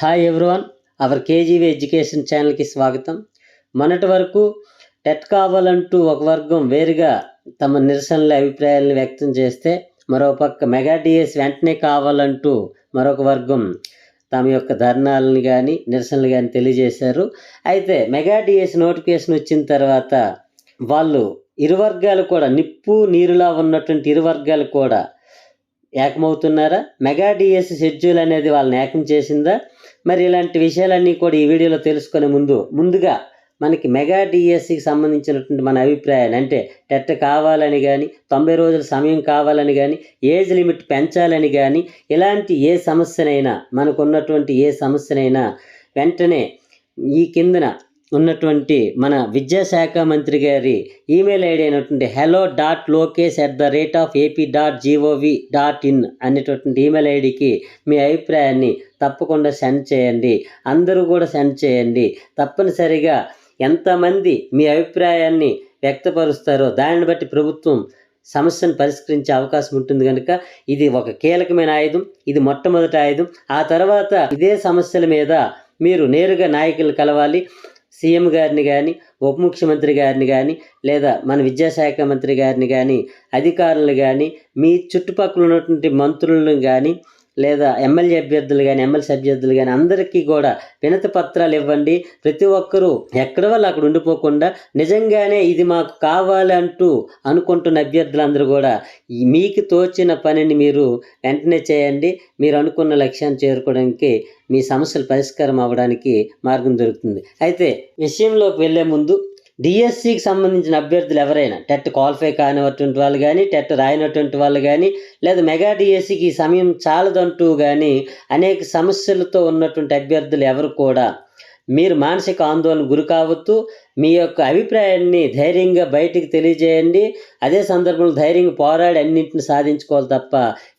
Hi everyone our KGV education ఛానల్కి స్వాగతం. మొన్నటి వరకు టెట్ కావాలంటూ ఒక వర్గం వేరుగా తమ నిరసనల అభిప్రాయాలను వ్యక్తం చేస్తే మరోపక్క మెగా డిఎస్ వెంటనే కావాలంటూ మరొక వర్గం తమ యొక్క ధర్నాలను కానీ నిరసనలు కానీ తెలియజేశారు. అయితే మెగా డిఎస్ నోటిఫికేషన్ వచ్చిన తర్వాత వాళ్ళు ఇరు వర్గాలు కూడా నిప్పు నీరులా ఉన్నటువంటి ఇరు వర్గాలు కూడా ఏకమవుతున్నారా? మెగా డిఎస్ షెడ్యూల్ అనేది వాళ్ళని ఏకం చేసిందా? మరి ఇలాంటి విషయాలన్నీ కూడా ఈ వీడియోలో తెలుసుకునే ముందు ముందుగా మనకి మెగా డిఎస్సికి సంబంధించినటువంటి మన అభిప్రాయాలు అంటే టెట్ కావాలని కానీ తొంభై రోజుల సమయం కావాలని కానీ ఏజ్ లిమిట్ పెంచాలని కానీ ఇలాంటి ఏ సమస్యనైనా మనకు ఉన్నటువంటి ఏ సమస్యనైనా వెంటనే ఈ కిందన ఉన్నటువంటి మన విద్యాశాఖ మంత్రి గారి ఈమెయిల్ ఐడి అయినటువంటి hello dot Lokesh at the rate of AP dot gov dot in అనేటటువంటి ఈమెయిల్ ఐడికి మీ అభిప్రాయాన్ని తప్పకుండా సెండ్ చేయండి. అందరూ కూడా సెండ్ చేయండి. తప్పనిసరిగా ఎంతమంది మీ అభిప్రాయాన్ని వ్యక్తపరుస్తారో దానిని బట్టి ప్రభుత్వం సమస్యను పరిష్కరించే అవకాశం ఉంటుంది కనుక ఇది ఒక కీలకమైన ఆయుధం ఇది మొట్టమొదటి ఆయుధం. ఆ తర్వాత ఇదే సమస్యల మీద మీరు నేరుగా నాయకులు కలవాలి. సీఎం గారిని కానీ ఉప ముఖ్యమంత్రి గారిని కానీ లేదా మన విద్యాశాఖ మంత్రి గారిని కానీ అధికారులు కానీ మీ చుట్టుపక్కల ఉన్నటువంటి మంత్రులను కానీ లేదా ఎమ్మెల్యే అభ్యర్థులు కానీ ఎమ్మెల్సీ అభ్యర్థులు కానీ అందరికీ కూడా వినతి పత్రాలు ఇవ్వండి. ప్రతి ఒక్కరూ ఎక్కడ వాళ్ళు అక్కడ ఉండిపోకుండా నిజంగానే ఇది మాకు కావాలి అంటూ అనుకుంటున్న అభ్యర్థులందరూ కూడా మీకు తోచిన పనిని మీరు వెంటనే చేయండి. మీరు అనుకున్న లక్ష్యాన్ని చేరుకోవడానికి మీ సమస్యలు పరిష్కారం అవ్వడానికి మార్గం దొరుకుతుంది. అయితే విషయంలోకి వెళ్ళే ముందు డిఎస్సికి సంబంధించిన అభ్యర్థులు ఎవరైనా టెట్ క్వాలిఫై కానివటువంటి వాళ్ళు కానీ టెట్ రాయనటువంటి వాళ్ళు కానీ లేదా మెగా డిఎస్సికి సమయం చాలదంటూ కానీ అనేక సమస్యలతో ఉన్నటువంటి అభ్యర్థులు ఎవరు కూడా మీరు మానసిక ఆందోళన గురి కావద్దు. మీ యొక్క అభిప్రాయాన్ని ధైర్యంగా బయటికి తెలియజేయండి. అదే సందర్భంలో ధైర్యంగా పోరాడి అన్నింటిని సాధించుకోవాలి తప్ప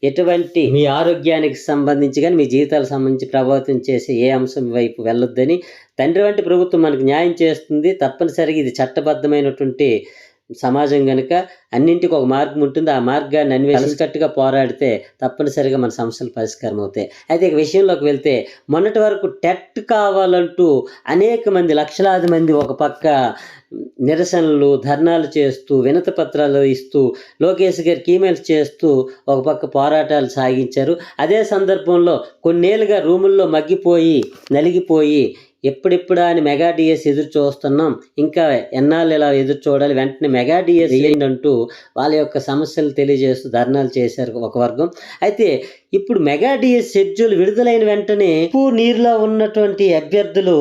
ఎటువంటి మీ ఆరోగ్యానికి సంబంధించి కానీ మీ జీవితాలకు సంబంధించి ప్రభావితం చేసే ఏ అంశం వైపు వెళ్ళొద్దని తండ్రి వంటి ప్రభుత్వం మనకు న్యాయం చేస్తుంది. తప్పనిసరిగా ఇది చట్టబద్ధమైనటువంటి సమాజం కనుక అన్నింటికి ఒక మార్గం ఉంటుంది. ఆ మార్గాన్ని అన్వేషించట్టుగా పోరాడితే తప్పనిసరిగా మన సమస్యలు పరిష్కారం అవుతాయి అయితే ఈ విషయంలోకి వెళ్తే మొన్నటి వరకు టెట్ కావాలంటూ అనేక మంది లక్షలాది మంది ఒక పక్క నిరసనలు ధర్నాలు చేస్తూ వినతి పత్రాలు ఇస్తూ లోకేష్ గారికి ఈమెయిల్స్ చేస్తూ ఒక పక్క పోరాటాలు సాగించారు. అదే సందర్భంలో కొన్నేళ్ళుగా రూముల్లో మగ్గిపోయి నలిగిపోయి ఎప్పుడెప్పుడా అని మెగా డిఎస్ ఎదురు చూస్తున్నాం. ఇంకా ఎన్నాళ్ళు ఇలా ఎదురు చూడాలి? వెంటనే మెగా డిఎస్ అంటూ వాళ్ళ యొక్క సమస్యలు తెలియజేస్తూ ధర్నాలు చేశారు ఒక వర్గం. అయితే ఇప్పుడు మెగా డిఎస్ షెడ్యూల్ విడుదలైన వెంటనే ఉప్పు నీరులో ఉన్నటువంటి అభ్యర్థులు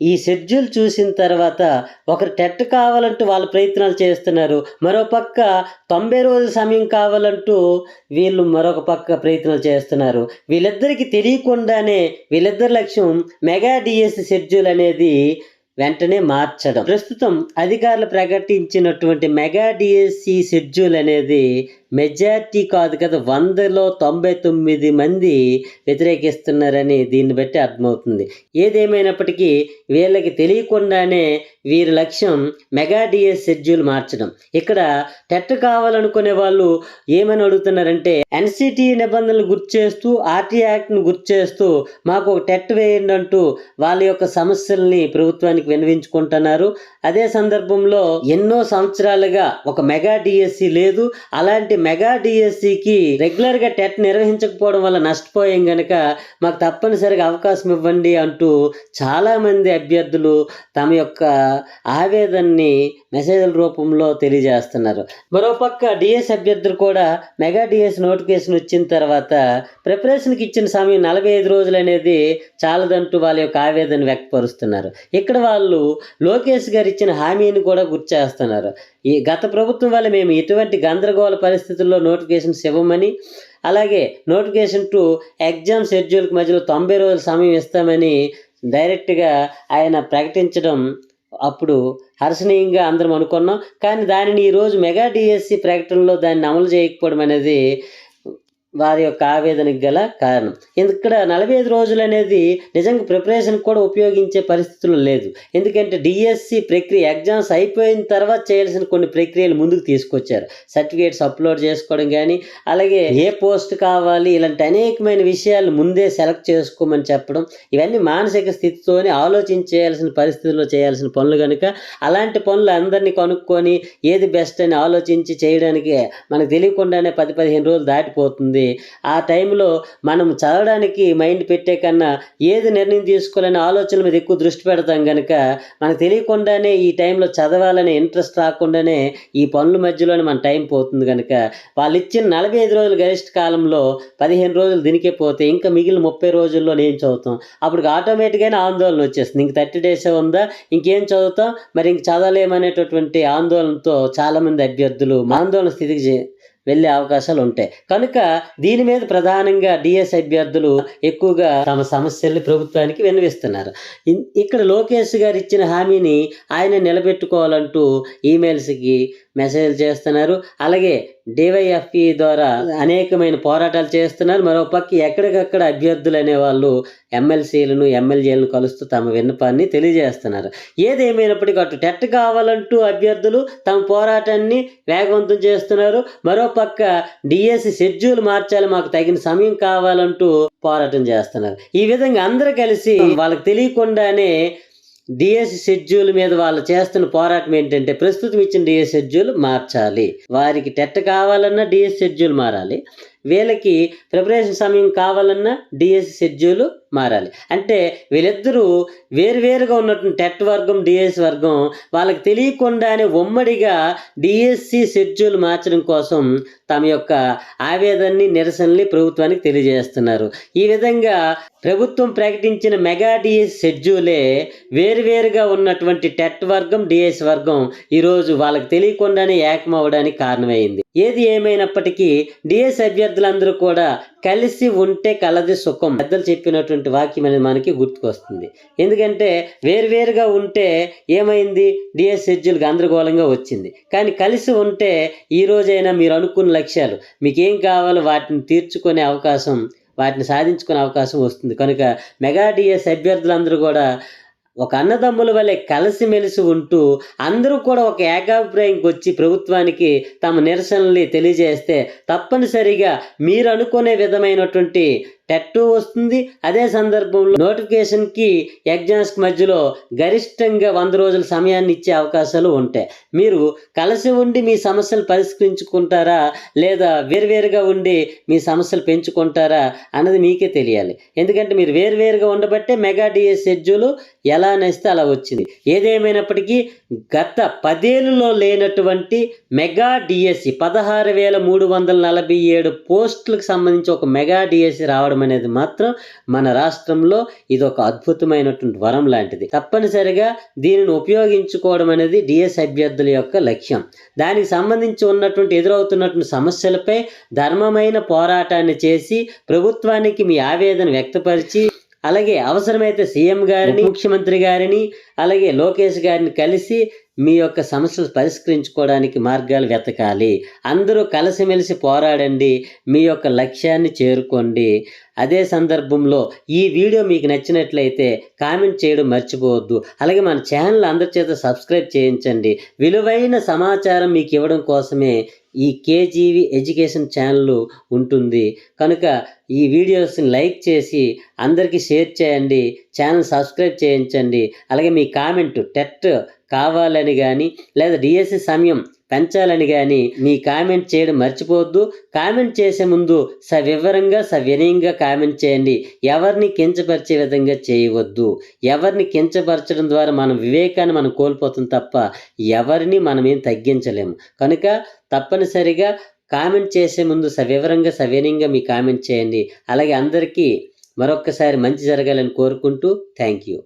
ఈ షెడ్యూల్ చూసిన తర్వాత ఒకరు టెట్ కావాలంటూ వాళ్ళ ప్రయత్నాలు చేస్తున్నారు. మరో పక్క తొంభై రోజుల సమయం కావాలంటూ వీళ్ళు మరొక పక్క ప్రయత్నాలు చేస్తున్నారు. వీళ్ళిద్దరికీ తెలియకుండానే వీళ్ళిద్దరి లక్ష్యం మెగా డిఎస్ షెడ్యూల్ అనేది వెంటనే మార్చడం. ప్రస్తుతం అధికారులు ప్రకటించినటువంటి మెగా డిఎస్సి షెడ్యూల్ అనేది మెజార్టీ కాదు కదా వందలో తొంభై తొమ్మిది మంది వ్యతిరేకిస్తున్నారని దీన్ని బట్టి అర్థమవుతుంది. ఏదేమైనప్పటికీ వీళ్ళకి తెలియకుండానే వీరి లక్ష్యం మెగా డిఎస్ షెడ్యూల్ మార్చడం. ఇక్కడ టెట్ కావాలనుకునే వాళ్ళు ఏమని అడుగుతున్నారంటే ఎన్సిటి నిబంధనలు గుర్తు చేస్తూ ఆర్టీ యాక్ట్ను గుర్తు చేస్తూ మాకు ఒక టెట్ వేయండి అంటూ వాళ్ళ యొక్క సమస్యల్ని ప్రభుత్వానికి విన్నవించుకుంటున్నారు. అదే సందర్భంలో ఎన్నో సంవత్సరాలుగా ఒక మెగా డిఎస్సి లేదు. అలాంటి మెగా డిఎస్సికి రెగ్యులర్గా టెట్ నిర్వహించకపోవడం వల్ల నష్టపోయాం గనక మాకు తప్పనిసరిగా అవకాశం ఇవ్వండి అంటూ చాలా మంది అభ్యర్థులు తమ యొక్క ఆవేదనని మెసేజ్ల రూపంలో తెలియజేస్తున్నారు. మరోపక్క డిఎస్ అభ్యర్థులు కూడా మెగా డిఎస్ నోటిఫికేషన్ వచ్చిన తర్వాత ప్రిపరేషన్కి ఇచ్చిన సమయం నలభై ఐదు రోజులు అనేది చాలదంటూ వాళ్ళ యొక్క ఆవేదన వ్యక్తపరుస్తున్నారు. ఇక్కడ వాళ్ళు లోకేష్ గారు ఇచ్చిన హామీని కూడా గుర్తు చేస్తున్నారు. ఈ గత ప్రభుత్వం వల్ల మేము ఎటువంటి గందరగోళ పరిస్థితి పరిస్థితుల్లో నోటిఫికేషన్స్ ఇవ్వమని అలాగే నోటిఫికేషన్ టు ఎగ్జామ్ షెడ్యూల్కి మధ్యలో తొంభై రోజుల సమయం ఇస్తామని డైరెక్ట్గా ఆయన ప్రకటించడం అప్పుడు హర్షణీయంగా అందరం అనుకున్నాం. కానీ దానిని ఈరోజు మెగా డిఎస్సి ప్రకటనలో దాన్ని అమలు చేయకపోవడం అనేది వారి యొక్క ఆవేదనకు గల కారణం. ఇక్కడ నలభై ఐదు రోజులు అనేది నిజంగా ప్రిపరేషన్ కూడా ఉపయోగించే పరిస్థితులు లేదు. ఎందుకంటే డిఎస్సి ప్రక్రియ ఎగ్జామ్స్ అయిపోయిన తర్వాత చేయాల్సిన కొన్ని ప్రక్రియలు ముందుకు తీసుకొచ్చారు. సర్టిఫికేట్స్ అప్లోడ్ చేసుకోవడం కానీ అలాగే ఏ పోస్ట్ కావాలి ఇలాంటి అనేకమైన విషయాలు ముందే సెలెక్ట్ చేసుకోమని చెప్పడం ఇవన్నీ మానసిక స్థితితోనే ఆలోచించేయాల్సిన పరిస్థితుల్లో చేయాల్సిన పనులు కనుక అలాంటి పనులు అందరినీ కనుక్కొని ఏది బెస్ట్ అని ఆలోచించి చేయడానికి మనకు తెలియకుండానే పది పదిహేను రోజులు దాటిపోతుంది. ఆ టైంలో మనం చదవడానికి మైండ్ పెట్టే కన్నా ఏది నిర్ణయం తీసుకోవాలనే ఆలోచన మీద ఎక్కువ దృష్టి పెడతాం కనుక మనకు తెలియకుండానే ఈ టైంలో చదవాలనే ఇంట్రెస్ట్ రాకుండానే ఈ పనుల మధ్యలోనే మన టైం పోతుంది కనుక వాళ్ళు ఇచ్చిన నలభై ఐదు రోజులు గరిష్ట కాలంలో పదిహేను రోజులు దీనికే పోతే ఇంకా మిగిలిన ముప్పై రోజుల్లో ఏం చదువుతాం. అప్పుడు ఆటోమేటిక్గానే ఆందోళన వచ్చేస్తుంది. ఇంక థర్టీ డేసే ఉందా? ఇంకేం చదువుతాం? మరి ఇంక చదవలేమనేటటువంటి ఆందోళనతో చాలామంది అభ్యర్థులు ఆందోళన స్థితికి వెళ్ళే వెళ్ళే అవకాశాలు ఉంటాయి. కనుక దీని మీద ప్రధానంగా డిఎస్ అభ్యర్థులు ఎక్కువగా తమ సమస్యల్ని ప్రభుత్వానికి విన్నవిస్తున్నారు. ఇక్కడ లోకేష్ గారు ఇచ్చిన హామీని ఆయన నిలబెట్టుకోవాలంటూ ఈమెయిల్స్కి మెసేజ్ చేస్తున్నారు. అలాగే డివైఎఫ్ఈ ద్వారా అనేకమైన పోరాటాలు చేస్తున్నారు. మరో పక్క ఎక్కడికక్కడ అభ్యర్థులు అనేవాళ్ళు ఎమ్మెల్సీలను ఎమ్మెల్యేలను కలుస్తూ తమ విన్నపాన్ని తెలియజేస్తున్నారు. ఏదేమైనప్పటికీ అటు టెట్ కావాలంటూ అభ్యర్థులు తమ పోరాటాన్ని వేగవంతం చేస్తున్నారు. మరో పక్క డిఎస్సి షెడ్యూల్ మార్చాలి మాకు తగిన సమయం కావాలంటూ పోరాటం చేస్తున్నారు. ఈ విధంగా అందరూ కలిసి వాళ్ళకి తెలియకుండానే డిఎస్ షెడ్యూల్ మీద వాళ్ళు చేస్తున్న పోరాటం ఏంటంటే ప్రస్తుతం ఇచ్చిన డిఎస్ షెడ్యూల్ మార్చాలి. వారికి టెట్ కావాలన్నా డిఎస్ షెడ్యూల్ మారాలి. వీళ్ళకి ప్రిపరేషన్ సమయం కావాలన్నా డిఎస్సి షెడ్యూల్ మారాలి. అంటే వీళ్ళిద్దరూ వేరువేరుగా ఉన్నటువంటి టెట్ వర్గం డిఎస్ వర్గం వాళ్ళకి తెలియకుండానే ఉమ్మడిగా డిఎస్సి షెడ్యూల్ మార్చడం కోసం తమ యొక్క ఆవేదనని నిరసనని ప్రభుత్వానికి తెలియజేస్తున్నారు. ఈ విధంగా ప్రభుత్వం ప్రకటించిన మెగా డిఎస్ షెడ్యూలే వేరువేరుగా ఉన్నటువంటి టెట్ వర్గం డిఎస్ వర్గం ఈరోజు వాళ్ళకి తెలియకుండానే ఏకమవడానికి కారణమైంది. ఏది ఏమైనప్పటికీ డిఎస్ అభ్యర్థులందరూ కూడా కలిసి ఉంటే కలది సుఖం. పెద్దలు చెప్పినటువంటి వాక్యం అనేది మనకి గుర్తుకొస్తుంది. ఎందుకంటే వేరువేరుగా ఉంటే ఏమైంది? డిఎస్ షెడ్యూల్ గందరగోళంగా వచ్చింది. కానీ కలిసి ఉంటే ఈ రోజైనా మీరు అనుకున్న లక్ష్యాలు మీకు ఏం కావాలో వాటిని తీర్చుకునే అవకాశం వాటిని సాధించుకునే అవకాశం వస్తుంది. కనుక మెగా డిఎస్ అభ్యర్థులందరూ కూడా ఒక అన్నదమ్ముల వలె కలిసిమెలిసి ఉంటూ అందరూ కూడా ఒక ఏకాభిప్రాయంకి వచ్చి ప్రభుత్వానికి తమ నిరసనల్ని తెలియజేస్తే తప్పనిసరిగా మీరు అనుకునే విధమైనటువంటి టెట్ వస్తుంది. అదే సందర్భంలో నోటిఫికేషన్కి ఎగ్జామ్స్కి మధ్యలో గరిష్టంగా వంద రోజుల సమయాన్ని ఇచ్చే అవకాశాలు ఉంటాయి. మీరు కలిసి ఉండి మీ సమస్యలు పరిష్కరించుకుంటారా? లేదా వేరువేరుగా ఉండి మీ సమస్యలు పెంచుకుంటారా అన్నది మీకే తెలియాలి. ఎందుకంటే మీరు వేరువేరుగా ఉండబట్టే మెగా డిఎస్ షెడ్యూల్ ఎలా నేస్తే అలా వచ్చింది. ఏదేమైనప్పటికీ గత పదేళ్ళలో లేనటువంటి మెగా డిఎస్సి పదహారు వేల మూడు వందల నలభై ఏడు పోస్టులకు సంబంధించి ఒక మెగా డిఎస్సి రావడం అనేది మాత్రం మన రాష్ట్రంలో ఇది ఒక అద్భుతమైనటువంటి వరం లాంటిది. తప్పనిసరిగా దీనిని ఉపయోగించుకోవడం అనేది డిఎస్ అభ్యర్థుల యొక్క లక్ష్యం. దానికి సంబంధించి ఉన్నటువంటి ఎదురవుతున్నటువంటి సమస్యలపై ధర్మమైన పోరాటాన్ని చేసి ప్రభుత్వానికి మీ ఆవేదన వ్యక్తపరిచి అలాగే అవసరమైతే సీఎం గారిని ముఖ్యమంత్రి గారిని అలాగే లోకేష్ గారిని కలిసి మీ యొక్క సమస్యలు పరిష్కరించుకోవడానికి మార్గాలు వెతకాలి. అందరూ కలిసిమెలిసి పోరాడండి. మీ యొక్క లక్ష్యాన్ని చేరుకోండి. అదే సందర్భంలో ఈ వీడియో మీకు నచ్చినట్లయితే కామెంట్ చేయడం మర్చిపోవద్దు. అలాగే మన ఛానల్ అందరి చేత సబ్స్క్రైబ్ చేయించండి. విలువైన సమాచారం మీకు ఇవ్వడం కోసమే ఈ కేజీవి ఎడ్యుకేషన్ ఛానల్ ఉంటుంది. కనుక ఈ వీడియోస్ని లైక్ చేసి అందరికీ షేర్ చేయండి. ఛానల్ సబ్స్క్రైబ్ చేయించండి. అలాగే మీ కామెంట్ టెట్ కావాలని కానీ లేదా డిఎస్సి సమయం పెంచాలని కానీ మీ కామెంట్ చేయడం మర్చిపోవద్దు. కామెంట్ చేసే ముందు సవివరంగా సవినయంగా కామెంట్ చేయండి. ఎవరిని కించపరిచే విధంగా చేయవద్దు. ఎవరిని కించపరచడం ద్వారా మన వివేకాన్ని మనం కోల్పోతాం తప్ప ఎవరిని మనం ఏం తగ్గించలేము కనుక తప్పనిసరిగా కామెంట్ చేసే ముందు సవివరంగా సవినయంగా మీ కామెంట్ చేయండి. అలాగే అందరికీ మరొక్కసారి మంచి జరగాలని కోరుకుంటూ థ్యాంక్ యూ